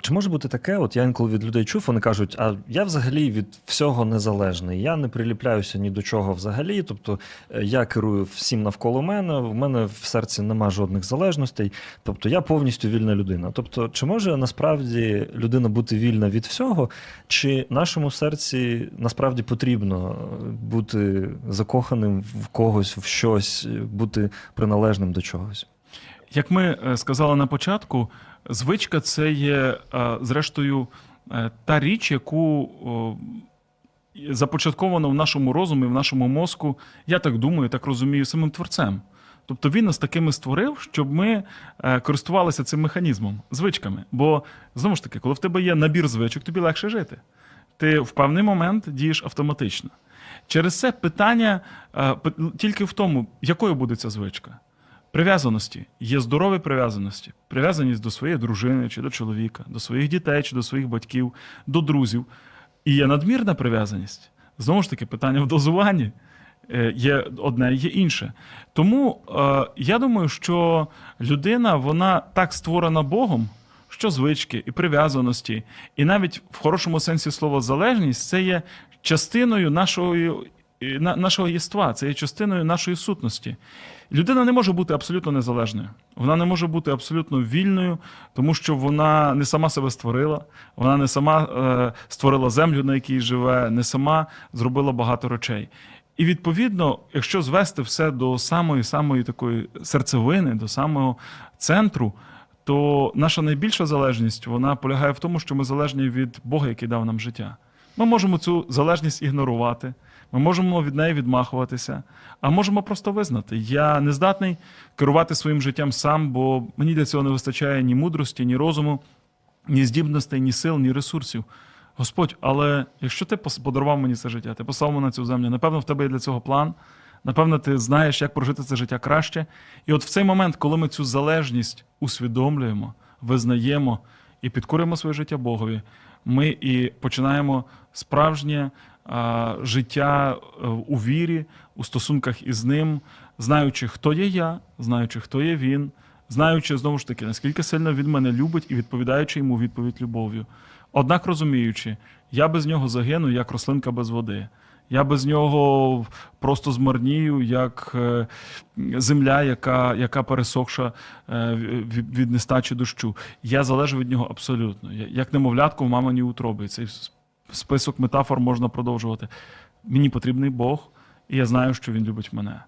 Чи може бути таке? От я інколи від людей чув, вони кажуть, а я взагалі від всього незалежний. Я не приліпляюся ні до чого взагалі. Тобто е, я керую всім навколо мене, в мене в серці нема жодних залежностей. Тобто я повністю вільна людина. Тобто, чи може насправді людина бути вільна від всього, чи нашому серці насправді потрібно е, бути закоханим в когось, в щось, е, бути приналежним до чогось? Як ми е, сказали на початку, звичка це є, е, зрештою, е, та річ, яку започатковано в нашому розумі, в нашому мозку, я так думаю, так розумію, самим творцем. Тобто він нас такими створив, щоб ми користувалися цим механізмом, звичками. Бо знову ж таки, коли в тебе є набір звичок, тобі легше жити. Ти в певний момент дієш автоматично. Через це питання тільки в тому, якою буде ця звичка. Прив'язаності. Є здорові прив'язаності. Прив'язаність до своєї дружини чи до чоловіка, до своїх дітей чи до своїх батьків, до друзів. І є надмірна прив'язаність. Знову ж таки, питання в дозуванні. Е, Є одне, є інше. Тому е, я думаю, що людина вона так створена Богом, що звички і прив'язаності, і навіть в хорошому сенсі слова залежність це є частиною нашої, нашого єства, це є частиною нашої сутності. Людина не може бути абсолютно незалежною. Вона не може бути абсолютно вільною, тому що вона не сама себе створила, вона не сама е, створила землю, на якій живе, не сама зробила багато речей. І відповідно, якщо звести все до самої самої такої серцевини, до самого центру, то наша найбільша залежність вона полягає в тому, що ми залежні від Бога, який дав нам життя. Ми можемо цю залежність ігнорувати, ми можемо від неї відмахуватися, а можемо просто визнати: я не здатний керувати своїм життям сам, бо мені для цього не вистачає ні мудрості, ні розуму, ні здібностей, ні сил, ні ресурсів. Господь, але якщо ти подарував мені це життя, ти послав мене на цю землю, напевно, в тебе є для цього план. Напевно, ти знаєш, як прожити це життя краще. І от в цей момент, коли ми цю залежність усвідомлюємо, визнаємо і підкорюємо своє життя Богові, ми і починаємо справжнє а, життя е, у вірі, у стосунках із ним, знаючи, хто є я, знаючи, хто є він, знаючи знову ж таки, наскільки сильно він мене любить і відповідаючи йому відповідь любов'ю. Однак розуміючи, я без нього загину, як рослинка без води. Я без нього просто змарнію, як е, земля, яка, яка пересохша е, від, нестачі дощу. Я залежу від нього абсолютно. Як немовлятку в мамині утроби. Цей список метафор можна продовжувати. Мені потрібний Бог, і я знаю, що він любить мене.